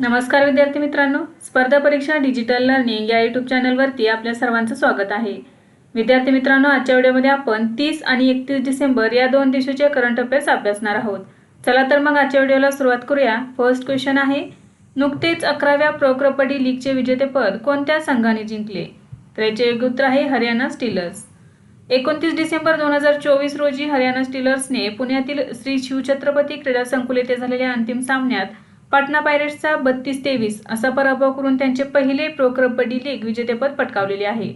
नमस्कार विद्यार्थी मित्रांनो स्पर्धा परीक्षा डिजिटल लर्निंग या यूट्यूब चॅनलवरती आपल्या सर्वांचं स्वागत आहे. विद्यार्थी मित्रांनो आजच्या व्हिडिओमध्ये आपण तीस आणि एकतीस डिसेंबर या दोन दिवशीचे करंट अफेअर्स अभ्यासणार आहोत. चला तर मग आजच्या व्हिडिओला सुरुवात करूया. फर्स्ट क्वेश्चन आहे नुकतेच अकराव्या प्रो कबड्डी लीगचे विजेतेपद कोणत्या संघाने जिंकले? तर याचे योग्य उत्तर आहे हरियाणा स्टीलर्स एकोणतीस डिसेंबर दोन हजार चोवीस रोजी हरियाणा स्टीलर्सने पुण्यातील श्री शिवछत्रपती क्रीडा संकुल येथे झालेल्या अंतिम सामन्यात पाटणा पायरेट्सचा बत्तीस तेवीस असा पराभव करून त्यांचे पहिले प्रो कबड्डी लीग विजेतेपद पटकावलेले आहे.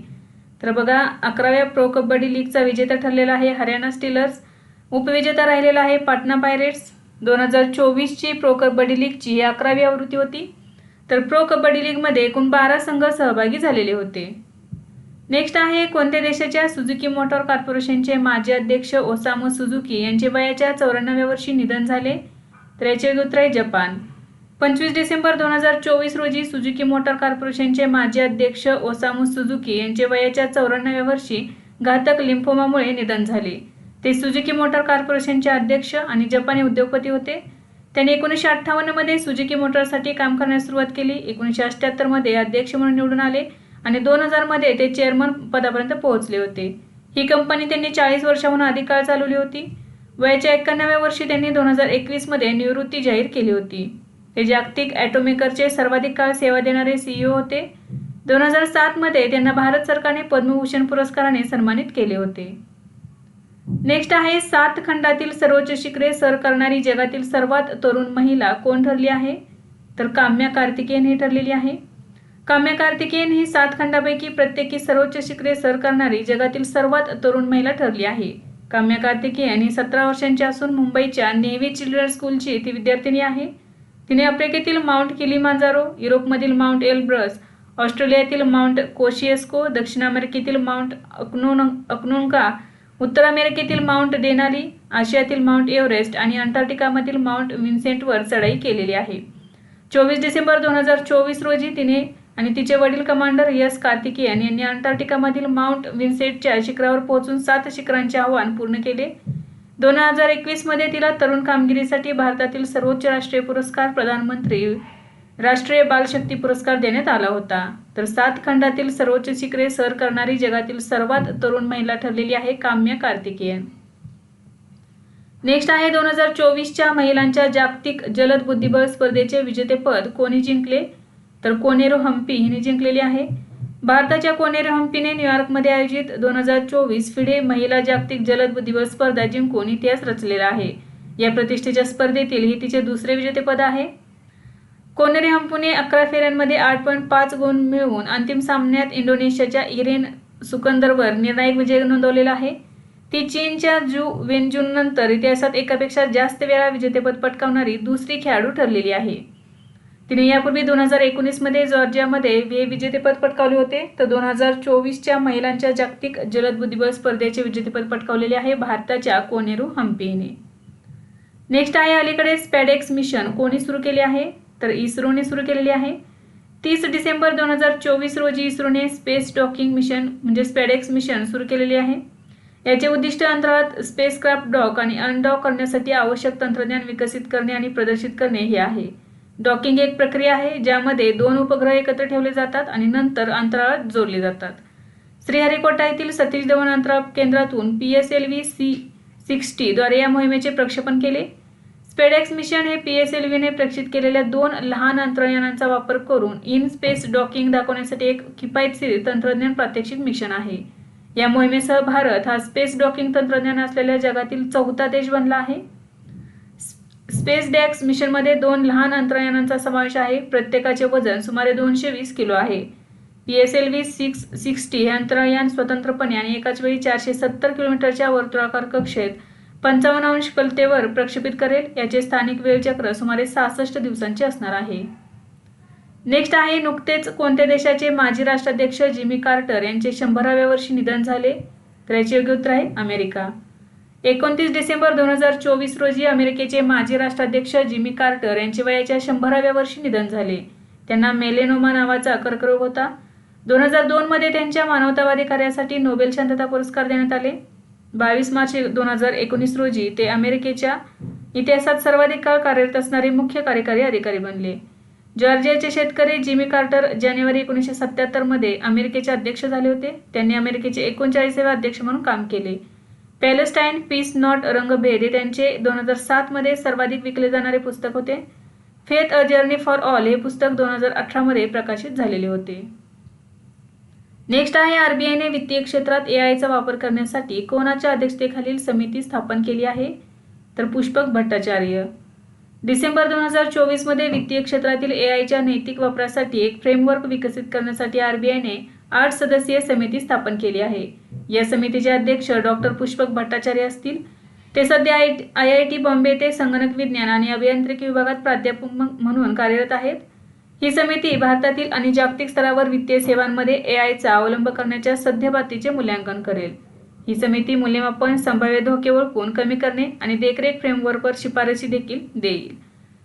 तर बघा अकराव्या प्रो कबड्डी लीगचा विजेता ठरलेला आहे हरियाणा स्टीलर्स. उपविजेता राहिलेला आहे पाटणा पायरेट्स. दोन हजार चोवीसची प्रो कबड्डी लीगची ही अकरावी आवृत्ती होती. तर प्रो कबड्डी लीगमध्ये एकूण बारा संघ सहभागी झालेले होते. नेक्स्ट आहे कोणत्या देशाच्या सुझुकी मोटर कॉर्पोरेशनचे माजी अध्यक्ष ओसामो सुझुकी यांचे वयाच्या चौऱ्याण्णव्या वर्षी निधन झाले. तर याचे उत्तर आहे जपान. पंचवीस डिसेंबर दोन हजार चोवीस रोजी सुझुकी मोटार कॉर्पोरेशनचे माजी अध्यक्ष ओसामू सुझुकी यांचे वयाच्या चौऱ्याण्णव्या वर्षी घातक लिम्फोमामुळे निधन झाले. ते सुझुकी मोटार कॉर्पोरेशनचे अध्यक्ष आणि जपानी उद्योगपती होते. त्यांनी एकोणीसशे अठ्ठावन्नमध्ये सुझुकी मोटरसाठी काम करण्यास सुरुवात केली. एकोणीसशे अठ्ठ्याहत्तरमध्ये अध्यक्ष म्हणून निवडून आले आणि दोन हजारमध्ये ते चेअरमन पदापर्यंत पोहोचले होते. ही कंपनी त्यांनी चाळीस वर्षाहून अधिक काळ चालवली होती. वयाच्या एक्क्याण्णव्या वर्षी त्यांनी दोन हजार एकवीसमध्ये निवृत्ती जाहीर केली होती. ते जागतिक ॲटोमेकरचे सर्वाधिक काळ सेवा देणारे सीईओ होते. दोन हजार सातमध्ये त्यांना भारत सरकारने पद्मभूषण पुरस्काराने सन्मानित केले होते. नेक्स्ट आहे सात खंडातील सर्वोच्च शिखरे सर करणारी जगातील सर्वात तरुण महिला कोण ठरली आहे? तर काम्या कार्तिकेयन ही ठरलेली आहे. काम्या कार्तिकेयन ही सात खंडापैकी प्रत्येकी सर्वोच्च शिखरे सर करणारी जगातील सर्वात तरुण महिला ठरली आहे. काम्या कार्तिकेयन ही सतरा वर्षांची असून मुंबईच्या नेव्ही चिल्ड्रन स्कूलची ती विद्यार्थिनी आहे. तिने आफ्रिकेतील माउंट किलिमांजारो युरोपमधील माउंट एलब्रस ऑस्ट्रेलियातील माउंट कोशियस्को दक्षिण अमेरिकेतील माउंट अक्नोन अक्नोनका उत्तर अमेरिकेतील माउंट देनाली आशियातील माउंट एव्हरेस्ट आणि अंटार्क्टिकामधील माउंट विन्सेंटवर चढाई केलेली आहे. चोवीस डिसेंबर दोन हजार चोवीस रोजी तिने आणि तिचे वडील कमांडर यस कार्तिकेयन यांनी अंटार्क्टिकामधील माउंट विन्सेंटच्या शिखरावर पोहोचून सात शिखरांचे आव्हान पूर्ण केले. दोन हजार एकवीसमध्ये तिला तरुण कामगिरीसाठी भारतातील सर्वोच्च राष्ट्रीय पुरस्कार प्रधानमंत्री राष्ट्रीय बालशक्ती पुरस्कार देण्यात आला होता. तर सात खंडातील सर्वोच्च शिखरे सर करणारी जगातील सर्वात तरुण महिला ठरलेली आहे काम्य कार्तिकेयन. नेक्स्ट आहे दोन हजार चोवीसच्या महिलांच्या जागतिक जलद बुद्धिबळ स्पर्धेचे विजेतेपद कोणी जिंकले? तर कोनेरो हम्पी हिने जिंकलेले आहे. भारताच्या कोनेर हम्पीने न्यूयॉर्कमध्ये आयोजित दोन हजार चोवीस फिडे महिला जागतिक जलद दिवस स्पर्धा जिंकून इतिहास रचलेला आहे. या प्रतिष्ठेच्या स्पर्धेतील ही तिचे दुसरे विजेतेपद आहे. कोनेरे हम्पूने अकरा फेऱ्यांमध्ये आठ पॉईंट पाच गुण मिळवून अंतिम सामन्यात इंडोनेशियाच्या इरेन सुकंदरवर निर्णायक विजय नोंदवलेला आहे. ती चीनच्या जू वेनजून नंतर इतिहासात एकापेक्षा जास्त वेळा विजेतेपद पटकावणारी दुसरी खेळाडू ठरलेली आहे. तिने यापूर्वी दोन हजार एकोणीसमध्ये जॉर्जियामध्ये वे विजेतेपद पटकावले होते. तर दोन हजार चोवीसच्या महिलांच्या जागतिक जलद बुद्धिबळ स्पर्धेचे विजेतेपद पटकावलेले आहे भारताच्या कोनेरू हम्पीने. नेक्स्ट आहे अलीकडे स्पॅडेक्स मिशन. कोणी सुरू केले आहे? तर इस्रोने सुरू केलेले आहे. तीस डिसेंबर दोन हजार चोवीस रोजी इस्रोने स्पेस डॉकिंग मिशन म्हणजे स्पॅडेक्स मिशन सुरू केलेले आहे. याचे उद्दिष्ट अंतराळात स्पेसक्राफ्ट डॉक आणि अनडॉक करण्यासाठी आवश्यक तंत्रज्ञान विकसित करणे आणि प्रदर्शित करणे हे आहे. डॉकिंग एक प्रक्रिया आहे ज्यामध्ये दोन उपग्रह एकत्र ठेवले जातात आणि नंतर अंतराळात जोडले जातात. श्रीहरिकोटा येथील सतीश धवन अंतराळ केंद्रातून P S L V C सिक्स्टीद्वारे या मोहिमेचे प्रक्षेपण केले. स्पेडेक्स मिशन हे पी एस एल व्हीने प्रक्षित केलेल्या दोन लहान अंतरयानांचा वापर करून इन स्पेस डॉकिंग दाखवण्यासाठी एक किफायतशीर तंत्रज्ञान प्रात्यक्षिक मिशन आहे. या मोहिमेसह भारत हा स्पेस डॉकिंग तंत्रज्ञान असलेल्या जगातील चौथा देश बनला आहे. स्पेस डॅक्स मिशनमध्ये दोन लहान अंतरायानांचा समावेश आहे. प्रत्येकाचे वजन सुमारे दोनशे वीस किलो आहे. P S L V six sixty हे अंतरयान स्वतंत्रपणे आणि एकाच वेळी चारशे सत्तर किलोमीटरच्या वर्तुळाकार कक्षेत पंचावन्न अंश कलतेवर प्रक्षेपित करेल. याचे स्थानिक वेळचक्र सुमारे सहासष्ट दिवसांचे असणार आहे. नेक्स्ट आहे नुकतेच कोणत्या देशाचे माजी राष्ट्राध्यक्ष जिमी कार्टर यांचे शंभराव्या वर्षी निधन झाले? तर याचे योग्य उत्तर आहे अमेरिका. एकोणतीस डिसेंबर दोन हजार चोवीस रोजी अमेरिकेचे माजी राष्ट्राध्यक्ष जिमी कार्टर यांचे वयाच्या शंभराव्या वर्षी निधन झाले. त्यांना मेलेनोमा नावाचा कर्करोग होता. दोन हजार दोनमध्ये त्यांच्या मानवतावादी कार्यासाठी नोबेल शांतता पुरस्कार देण्यात आले. बावीस मार्च दोन हजार एकोणीस रोजी ते अमेरिकेच्या इतिहासात सर्वाधिक काळ कार्यरत असणारे मुख्य कार्यकारी अधिकारी बनले. जॉर्जियाचे शेतकरी जिमी कार्टर जानेवारी एकोणीसशे सत्याहत्तरमध्ये अमेरिकेचे अध्यक्ष झाले होते. त्यांनी अमेरिकेचे एकोणचाळीसावे अध्यक्ष म्हणून काम केले. पॅलेस्टाईन पीस नॉट रंगभेद हे त्यांचे दोन हजार सातमध्ये सर्वाधिक विकले जाणारे पुस्तक होते. Faith a journey for all हे पुस्तक दोन हजार अठरामध्ये प्रकाशित झालेले होते. नेक्स्ट आहे आरबीआयने वित्तीय क्षेत्रात ए आयचा वापर करण्यासाठी कोणाच्या अध्यक्षतेखालील समिती स्थापन केली आहे? तर पुष्पक भट्टाचार्य. डिसेंबर दोन हजार चोवीसमध्ये वित्तीय क्षेत्रातील ए आयच्या नैतिक वापरासाठी एक फ्रेमवर्क विकसित करण्यासाठी आरबीआयने आठ सदस्यीय समिती स्थापन केली आहे. या समितीचे अध्यक्ष डॉक्टर पुष्पक भट्टाचार्य असतील. ते सध्या I I I T Bombay ते संगणक विज्ञान आणि अभियांत्रिकी विभागात प्राध्यापक म्हणून कार्यरत आहेत. ही समिती भारतातील आणि जागतिक स्तरावर वित्तीय सेवांमध्ये ए आयचा अवलंब करण्याच्या सध्यबातीचे मूल्यांकन करेल. ही समिती मूल्यमापन संभाव्य धोके ओळखून कमी करणे आणि देखरेख फ्रेमवर्कवर शिफारसी देखील देईल.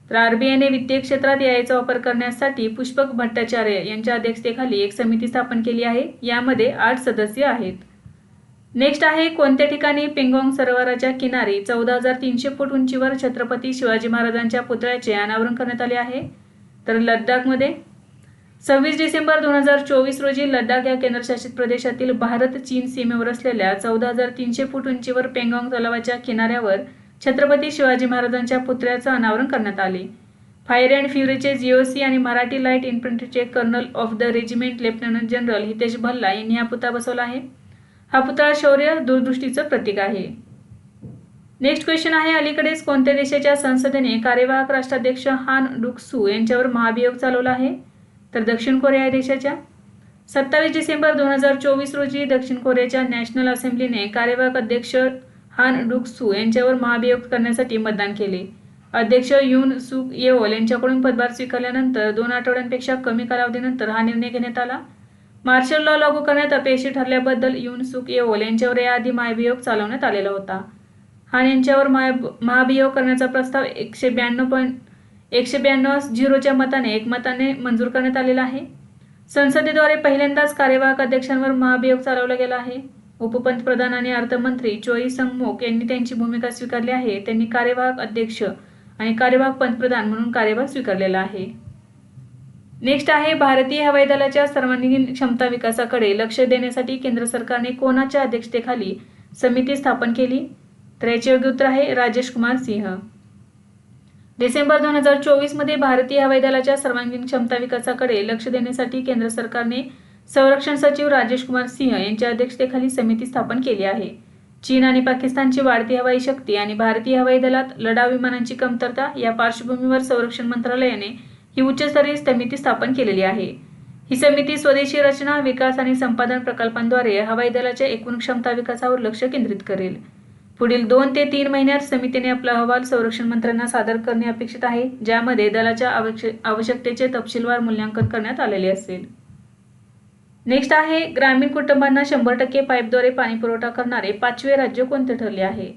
तर आरबीआयने वित्तीय क्षेत्रात याचा वापर करण्यासाठी पुष्पक भट्टाचार्य यांच्या अध्यक्षतेखाली एक समिती स्थापन केली आहे. यामध्ये आठ सदस्य आहेत. नेक्स्ट आहे कोणत्या ठिकाणी पेंगॉंग सरोवराच्या किनारी चौदा हजार तीनशे फूट उंचीवर छत्रपती शिवाजी महाराजांच्या पुतळ्याचे अनावरण करण्यात आले आहे? तर लद्दाखमध्ये सव्वीस डिसेंबर दोन हजार चोवीस रोजी लडाख या केंद्रशासित प्रदेशातील भारत चीन सीमेवर असलेल्या चौदा हजार तीनशे फूट उंचीवर पेंगॉंग तलावाच्या किनाऱ्यावर छत्रपती शिवाजी महाराजांच्या पुतळ्याचं अनावरण करण्यात आले. फायर अँड फ्युरीचे जीओसी आणि Marathi light इन्फंट्रीचे colonel of the regiment lieutenant general Hitesh Bhalla यांनी हा पुतळा बसवला आहे. हा पुतळा शौर्य दूरदृष्टीचं प्रतीक आहे. नेक्स्ट क्वेश्चन आहे अलीकडेच कोणत्या देशाच्या संसदेने कार्यवाहक राष्ट्राध्यक्ष हान डुक्सू यांच्यावर महाभियोग चालवला आहे? तर दक्षिण कोरिया देशाच्या. सत्तावीस डिसेंबर दोन हजार चोवीस रोजी दक्षिण कोरियाच्या नॅशनल असेंब्लीने कार्यवाहक अध्यक्ष हान डुक्सू यांच्यावर महाभियोग करण्यासाठी मतदान केले. अध्यक्ष युन सुक येओल यांच्याकडून पदभार स्वीकारल्यानंतर दोन आठवड्यांपेक्षा कमी कालावधीनंतर हा निर्णय घेण्यात आला. मार्शल लॉ लागू करण्यात अपयशी ठरल्याबद्दल युन सुक येओल यांच्यावर याआधी मायभियोग चालवण्यात आलेला होता. हान यांच्यावर महाभियोग करण्याचा प्रस्ताव एकशे ब्याण्णव पॉईंट एकशे ब्याण्णव झिरोच्या मताने एकमताने मंजूर करण्यात आलेला आहे. संसदेद्वारे पहिल्यांदाच कार्यवाहक अध्यक्षांवर महाभियोग चालवला गेला आहे. उपपंतप्रधान आणि अर्थमंत्री चोई संगमोक यांनी त्यांची भूमिका स्वीकारली आहे. त्यांनी कार्यवाहक अध्यक्ष आणि कार्यवाहक पंतप्रधान म्हणून कार्यभार स्वीकारलेला आहे. नेक्स्ट आहे भारतीय हवाई दलाच्या सर्वांगीण क्षमता विकासाकडे लक्ष देण्यासाठी केंद्र सरकारने कोणाच्या अध्यक्षतेखाली समिती स्थापन केली? तर याचे योग्य उत्तर आहे राजेश कुमार सिंह. डिसेंबर दोन हजार चोवीसमध्ये भारतीय हवाई दलाच्या सर्वांगीण क्षमता विकासाकडे लक्ष देण्यासाठी केंद्र सरकारने संरक्षण सचिव राजेश कुमार सिंह यांच्या अध्यक्षतेखाली समिती स्थापन केली आहे. चीन आणि पाकिस्तानची वाढती हवाई शक्ती आणि भारतीय हवाई दलात लढा विमानांची कमतरता या पार्श्वभूमीवर संरक्षण मंत्रालयाने ही उच्चस्तरीय समिती स्थापन केलेली आहे. ही समिती स्वदेशी रचना विकास आणि संपादन प्रकल्पांद्वारे हवाई दलाच्या एकूण क्षमता विकासावर लक्ष केंद्रित करेल. पुढील दोन ते तीन महिन्यात समितीने आपला अहवाल संरक्षण मंत्र्यांना सादर करणे अपेक्षित आहे ज्यामध्ये दलाच्या आवश्यकतेचे तपशीलवार मूल्यांकन करण्यात आलेले असेल. नेक्स्ट आहे ग्रामीण कुटुंबांना शंभर टक्के पाईपद्वारे पाणीपुरवठा करणारे पाचवे राज्य कोणते ठरले आहे?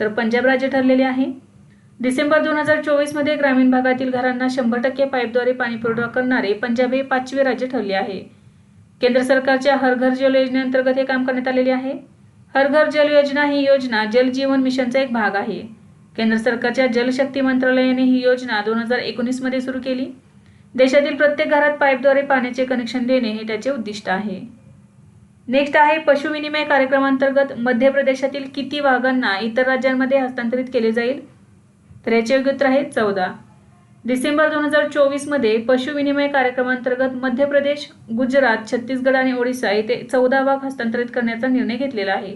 तर पंजाब राज्य ठरलेले आहे. डिसेंबर दोन हजार चोवीसमध्ये ग्रामीण भागातील घरांना शंभर टक्के पाईपद्वारे पाणीपुरवठा करणारे पंजाब हे पाचवे राज्य ठरले आहे. केंद्र सरकारच्या हर घर जल योजनेअंतर्गत हे काम करण्यात आलेले आहे. हर घर जल योजना ही योजना जल जीवन मिशनचा एक भाग आहे. केंद्र सरकारच्या जलशक्ती मंत्रालयाने ही योजना दोन हजार एकोणीसमध्ये सुरू केली. देशातील प्रत्येक घरात पाईपद्वारे पाण्याचे कनेक्शन देणे हे त्याचे उद्दिष्ट आहे. नेक्स्ट आहे पशु विनिमय कार्यक्रमांतर्गत मध्य प्रदेशातील किती वाघांना इतर राज्यांमध्ये हस्तांतरित केले जाईल? तर याचे योग्य उत्तर आहे चौदा. डिसेंबर दोन हजार चोवीसमध्ये पशु विनिमय कार्यक्रमांतर्गत मध्य प्रदेश गुजरात छत्तीसगड आणि ओडिशा येथे चौदा वाघ हस्तांतरित करण्याचा निर्णय घेतलेला आहे.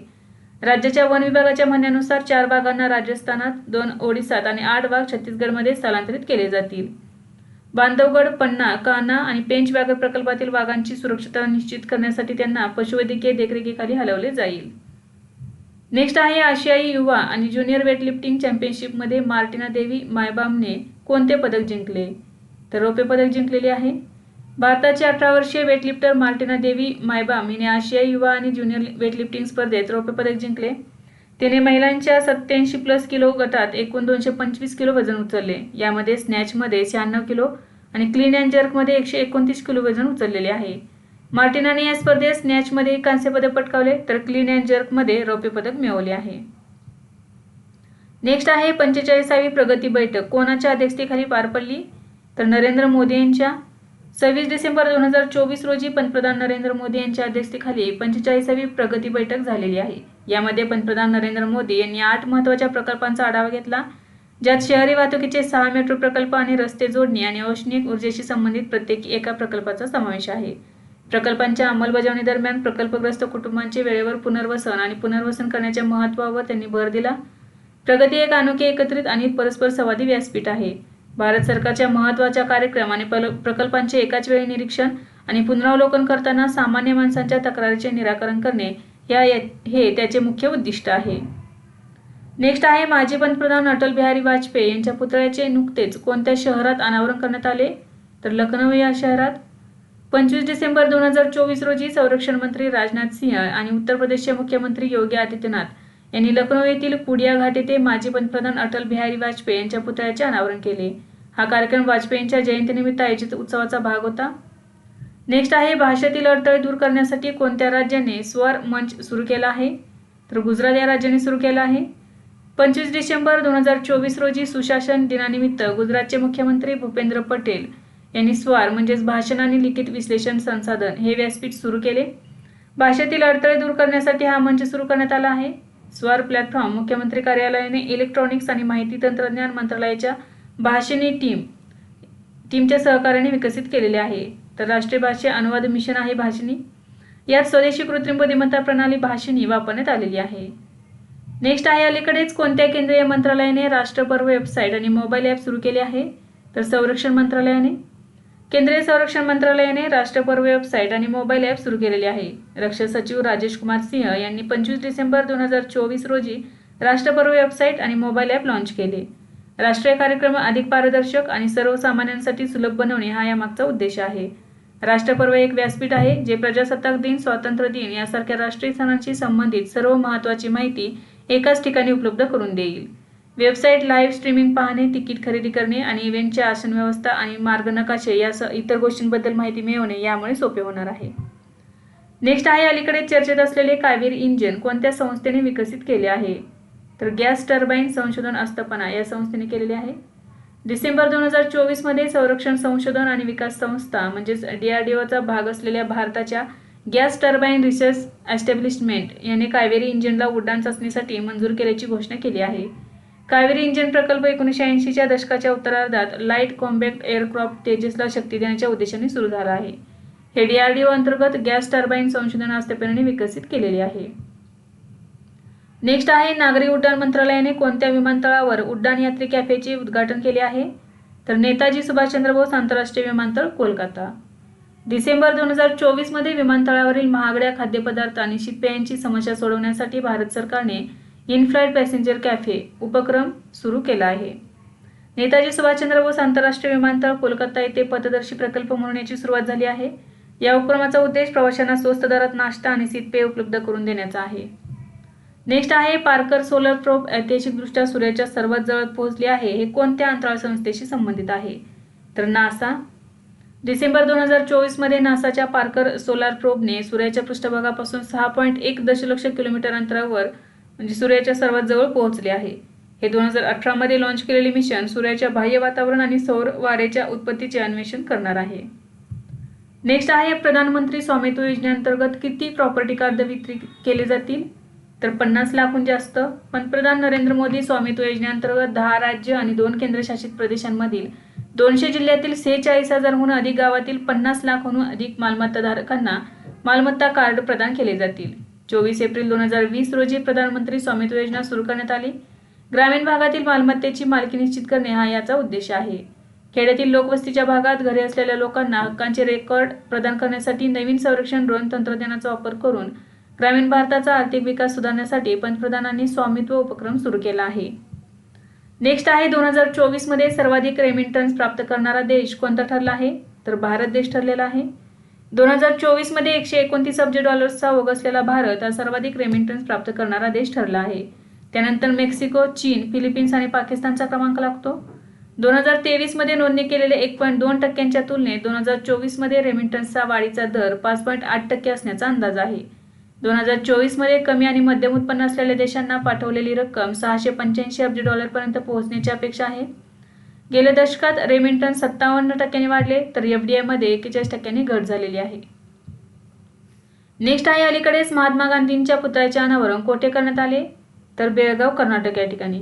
राज्याच्या वन विभागाच्या म्हणण्यानुसार चार वाघांना राजस्थानात दोन ओडिसात आणि आठ वाघ छत्तीसगडमध्ये स्थलांतरित केले जातील. बांधवगड पन्ना काना आणि पेंच व्याघ्र प्रकल्पातील वाघांची सुरक्षता निश्चित करण्यासाठी त्यांना पशुवैद्यकीय देखरेखीखाली हलवले जाईल. नेक्स्ट आहे आशियाई युवा आणि ज्युनियर वेटलिफ्टिंग चॅम्पियनशिपमध्ये मार्टिना देवी मायबामने कोणते पदक जिंकले? तर रौप्य पदक जिंकलेले आहे. भारताची अठरा वर्षीय वेटलिफ्टर मार्टिना देवी मायबाम हिने आशियाई युवा आणि ज्युनियर वेटलिफ्टिंग स्पर्धेत रौप्य पदक जिंकले. तिने महिलांच्या सत्याऐंशी प्लस किलो गटात एकूण दोनशे पंचवीस किलो वजन उचलले. यामध्ये स्नॅचमध्ये शहाण्णव किलो आणि क्लीन अँड जर्कमध्ये एकशे एकोणतीस किलो वजन उचललेले आहे. मार्टिनाने या स्पर्धेत स्नॅचमध्ये कांस्य पदक पटकावले तर क्लीन अँड जर्कमध्ये रौप्य पदक मिळवले आहे. नेक्स्ट आहे पंचेचाळीसावी प्रगती बैठक. कोणाच्या अध्यक्षतेखाली पार पडली? तर नरेंद्र मोदी यांच्या. सव्वीस डिसेंबर दोन हजार चोवीस रोजी पंतप्रधान नरेंद्र मोदी यांच्या अध्यक्षतेखाली पंचेचाळीसावी प्रगती बैठक झालेली आहे. यामध्ये पंतप्रधान नरेंद्र मोदी यांनी आठ महत्त्वाच्या प्रकल्पांचा आढावा घेतला ज्यात शहरी वाहतुकीचे सहा मेट्रो प्रकल्प आणि रस्ते जोडणी आणि औष्णिक ऊर्जेशी संबंधित प्रत्येकी एका प्रकल्पाचा समावेश आहे. प्रकल्पांच्या अंमलबजावणी दरम्यान प्रकल्पग्रस्त कुटुंबांचे वेळेवर पुनर्वसन आणि पुनर्वसन करण्याच्या महत्त्वावर त्यांनी भर दिला. प्रगती एक अनोखे एकत्रित आणि परस्पर संवादी व्यासपीठ आहे. भारत सरकारच्या महत्त्वाच्या कार्यक्रम आणि पल- प्रकल्पांचे एकाच वेळी निरीक्षण आणि पुनरावलोकन करताना सामान्य माणसांच्या तक्रारीचे निराकरण करणे या या- हे त्याचे मुख्य उद्दिष्ट आहे. नेक्स्ट आहे माजी पंतप्रधान अटल बिहारी वाजपेयी यांच्या पुतळ्याचे नुकतेच कोणत्या शहरात अनावरण करण्यात आले? तर लखनौ या शहरात पंचवीस डिसेंबर दोन हजार चोवीस रोजी संरक्षण मंत्री राजनाथ सिंह आणि उत्तर प्रदेशचे मुख्यमंत्री योगी आदित्यनाथ यांनी लखनौ येथील कुडिया घाट येथे माजी पंतप्रधान अटल बिहारी वाजपेयी यांच्या पुतळ्याचे अनावरण केले. हा कार्यक्रम वाजपेयींच्या जयंतीनिमित्त आयोजित उत्सवाचा भाग होता. नेक्स्ट आहे भाषेतील अडथळे दूर करण्यासाठी कोणत्या राज्याने स्वर मंच सुरू केला आहे? तर गुजरात या राज्याने सुरू केला आहे. पंचवीस डिसेंबर दोन हजार चोवीस रोजी सुशासन दिनानिमित्त गुजरातचे मुख्यमंत्री भूपेंद्र पटेल यांनी स्वार म्हणजेच भाषण आणि लिखित विश्लेषण संसाधन हे व्यासपीठ सुरू केले. भाषेतील अडथळे दूर करण्यासाठी हा मंच सुरू करण्यात आला आहे. स्वार प्लॅटफॉर्म मुख्यमंत्री कार्यालयाने इलेक्ट्रॉनिक्स आणि माहिती तंत्रज्ञान मंत्रालयाच्या भाषिणी टीम टीमच्या सहकार्याने विकसित केलेले आहे. तर राष्ट्रीय भाषा अनुवाद मिशन आहे भाषिणी. यात स्वदेशी कृत्रिम बुद्धिमत्ता प्रणाली भाषिणी वापरण्यात आलेली आहे. नेक्स्ट आहे अलीकडेच कोणत्या केंद्रीय मंत्रालयाने राष्ट्रपर्व वेबसाईट आणि मोबाईल ॲप सुरू केले आहे? तर संरक्षण मंत्रालयाने. केंद्रीय संरक्षण मंत्रालयाने राष्ट्रपर्व वेबसाईट आणि मोबाईल ॲप सुरू केलेले आहे. रक्षा सचिव राजेश कुमार सिंह यांनी पंचवीस डिसेंबर दोन हजार चोवीस रोजी राष्ट्रपर्व वेबसाईट आणि मोबाईल ॲप लॉन्च केले. राष्ट्रीय कार्यक्रम अधिक पारदर्शक आणि सर्वसामान्यांसाठी सुलभ बनवणे हा यामागचा उद्देश आहे. राष्ट्रपर्व एक व्यासपीठ आहे जे प्रजासत्ताक दिन स्वातंत्र्य दिन यासारख्या राष्ट्रीय सणांशी संबंधित सर्व महत्त्वाची माहिती एकाच ठिकाणी उपलब्ध करून देईल. वेबसाईट लाईव्ह स्ट्रीमिंग पाहणे तिकीट खरेदी करणे आणि इव्हेंटच्या आसन व्यवस्था आणि मार्ग नकाशे या इतर गोष्टींबद्दल माहिती मिळवणे यामुळे सोपे होणार आहे. नेक्स्ट आहे अलीकडे चर्चेत असलेले कावेरी इंजिन कोणत्या संस्थेने विकसित केले आहे? तर गॅस टर्बाईन संशोधन आस्थापना या संस्थेने केलेले आहे. डिसेंबर दोन हजार चोवीसमध्ये संरक्षण संशोधन आणि विकास संस्था म्हणजेच डी आर डी ओचा भाग असलेल्या भारताच्या गॅस टर्बाईन रिसर्च एस्टॅब्लिशमेंट याने कावेरी इंजिनला उड्डाण चाचणीसाठी मंजूर केल्याची घोषणा केली आहे. कावेरी इंजिन प्रकल्प एकोणीसशे ऐंशीच्या दशकाच्या उत्तरार्धात लाइट कॉम्बॅक्ट एअरक्राफ्ट तेजसला शक्ती देण्याच्या उद्देशाने सुरू झाला आहे. हे डीआरडीओ अंतर्गत गॅस टर्बाईन संशोधन आस्थापनेने विकसित केलेले आहे. नेक्स्ट आहे नागरी उड्डाण मंत्रालयाने कोणत्या विमानतळावर उड्डाण यात्री कॅफेचे उद्घाटन केले आहे? तर नेताजी सुभाषचंद्र बोस आंतरराष्ट्रीय विमानतळ कोलकाता. डिसेंबर दोन हजार चोवीसमध्ये विमानतळावरील महागड्या खाद्यपदार्थ आणि शीतपेयांची समस्या सोडवण्यासाठी भारत सरकारने इन फ्लाईट पॅसेंजर कॅफे उपक्रम सुरू केला आहे. नेताजी सुभाषचंद्र बोस आंतरराष्ट्रीय विमानतळ कोलकाता येथे पथदर्शी प्रकल्प म्हणून याची सुरुवात झाली आहे. या उपक्रमाचा उद्देश प्रवाशांना स्वस्त दरात नाश्ता आणि शीतपेय उपलब्ध करून देण्याचा आहे. नेक्स्ट आहे पार्कर सोलर प्रोब ऐतिहासिकदृष्ट्या सूर्याच्या सर्वात जवळ पोहोचले आहे हे कोणत्या अंतराळ संस्थेशी संबंधित आहे? तर नासा. डिसेंबर दोन हजार चोवीसमध्ये नासाच्या पार्कर सोलार प्रोबने सूर्याच्या पृष्ठभागापासून सहा पॉईंट एक दशलक्ष किलोमीटर अंतरावर म्हणजे सूर्याच्या सर्वात जवळ पोहोचले आहे. हे दोन हजार अठरामध्ये लॉन्च केलेले मिशन सूर्याच्या बाह्य वातावरण आणि सौर वारेच्या उत्पत्तीचे अन्वेषण करणार आहे. नेक्स्ट आहे प्रधानमंत्री स्वामित्व योजनेअंतर्गत किती प्रॉपर्टी कार्ड वितरित केले जातील? तर पन्नास लाखहून जास्त. पंतप्रधान नरेंद्र मोदी स्वामित्व योजनेअंतर्गत दहा राज्य आणि दोन केंद्रशासित प्रदेशांमधील दोनशे जिल्ह्यातील सेहेचाळीस हजारहून अधिक गावातील पन्नास लाखहून अधिक मालमत्ताधारकांना मालमत्ता कार्ड प्रदान केले जातील. चोवीस एप्रिल दोन हजार वीस रोजी प्रधानमंत्री स्वामित्व योजना सुरू करण्यात आली. ग्रामीण भागातील मालमत्तेची मालकी निश्चित करणे हा याचा उद्देश आहे. खेड्यातील लोकवस्तीच्या भागात घरे असलेल्या लोकांना हक्कांचे रेकॉर्ड प्रदान करण्यासाठी नवीन संरक्षण ड्रोन तंत्रज्ञानाचा वापर करून ग्रामीण भारताचा आर्थिक विकास सुधारण्यासाठी पंतप्रधानांनी स्वामित्व उपक्रम सुरू केला आहे. नेक्स्ट आहे दोन हजार चोवीसमध्ये सर्वाधिक रेमिंटन्स प्राप्त करणारा देश कोणता ठरला आहे? तर भारत देश ठरलेला आहे. दोन हजार चोवीसमध्ये एकशे एकोणतीस अब्ज डॉलर्सचा ओघ असलेला भारत हा सर्वाधिक रेमिटन्स प्राप्त करणारा देश ठरला आहे. त्यानंतर मेक्सिको चीन फिलिपिन्स आणि पाकिस्तानचा क्रमांक लागतो. दोन हजार तेवीसमध्ये नोंदणी केलेले एक पॉईंट दोन टक्क्यांच्या तुलनेत दोन हजार चोवीसमध्ये रेमिटन्सचा वाढीचा दर पाच पॉईंट आठ टक्के असण्याचा अंदाज आहे. दोन हजार चोवीसमध्ये कमी आणि मध्यम उत्पन्न असलेल्या देशांना पाठवलेली रक्कम सहाशे पंच्याऐंशी अब्ज डॉलरपर्यंत पोहोचण्याची अपेक्षा आहे. गेल्या दशकात रेमिंटन सत्तावन्न टक्क्यांनी वाढले तर एफ डी आयमध्ये एकेचाळीस टक्क्यांनी घट झालेली आहे. नेक्स्ट आहे अलीकडेच महात्मा गांधींच्या पुतळ्याचे अनावरण कोठे करण्यात आले? तर बेळगाव कर्नाटक या ठिकाणी.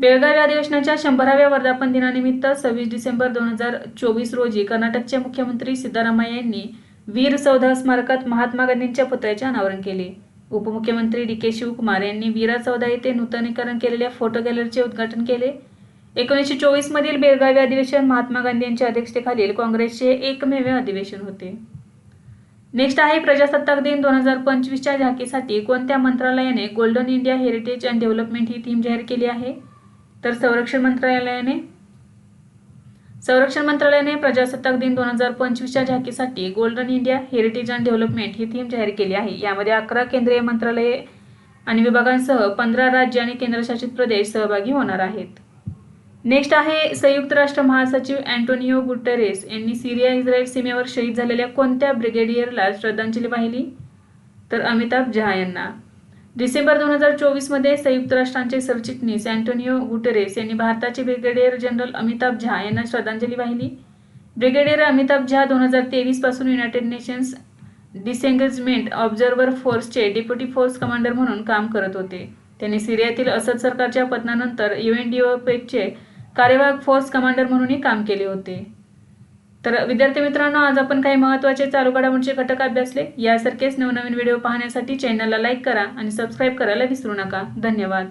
बेळगाव या अधिवेशनाच्या शंभराव्या वर्धापन दिनानिमित्त सव्वीस डिसेंबर दोन हजार चोवीस रोजी कर्नाटकचे मुख्यमंत्री सिद्धरामय्या यांनी वीर चौदा स्मारकात महात्मा गांधींच्या पुतळ्याचे अनावरण केले. उपमुख्यमंत्री डी के शिवकुमार यांनी वीरा चौदा येथे नूतनीकरण केलेल्या फोटो गॅलरीचे उद्घाटन केले. एकोणीसशे चोवीस मधील बेळगावी अधिवेशन महात्मा गांधी यांच्या अध्यक्षतेखालील काँग्रेसचे एकमेव अधिवेशन होते. नेक्स्ट आहे प्रजासत्ताक दिन दोन हजार पंचवीसच्या झाकीसाठी कोणत्या मंत्रालयाने golden India heritage and development he theme जाहीर केली आहे? तर संरक्षण मंत्रालयाने? संरक्षण मंत्रालयाने प्रजासत्ताक दिन दोन हजार पंचवीसच्या झाकीसाठी golden India heritage and development he theme जाहीर केली आहे. यामध्ये अकरा केंद्रीय मंत्रालये आणि विभागांसह पंधरा राज्य आणि केंद्रशासित प्रदेश सहभागी होणार आहेत. नेक्स्ट आहे संयुक्त राष्ट्र महासचिव अँटोनिओ गुटेरेस यांनी सिरिया इस्रायल सीमेवर शहीद झालेल्या कोणत्या ब्रिगेडियरला श्रद्धांजली वाहिली? तर अमिताभ जहा यांना. डिसेंबर दोन हजार चोवीसमध्ये संयुक्त राष्ट्रांचे सरचिटणीस अँटोनिओ गुटेरेस यांनी भारताचे ब्रिगेडियर जनरल अमिताभ झा यांना श्रद्धांजली वाहिली. ब्रिगेडियर अमिताभ झा दोन हजार तेवीसपासून युनायटेड नेशन्स डिसेंगेजमेंट ऑब्झर्व्हर फोर्सचे डेप्युटी फोर्स कमांडर म्हणून काम करत होते. त्यांनी सिरियातील असद सरकारच्या पतनानंतर युएनडीओपेकचे कार्यवाहक फोर्स कमांडर म्हणूनही काम केले होते. तर विद्यार्थी मित्रांनो आज आपण काही महत्त्वाचे चालू घडामोडीचे घटक अभ्यासले. यासारखेच नवनवीन व्हिडिओ पाहण्यासाठी चॅनलला लाईक करा आणि सबस्क्राईब करायला विसरू नका. धन्यवाद.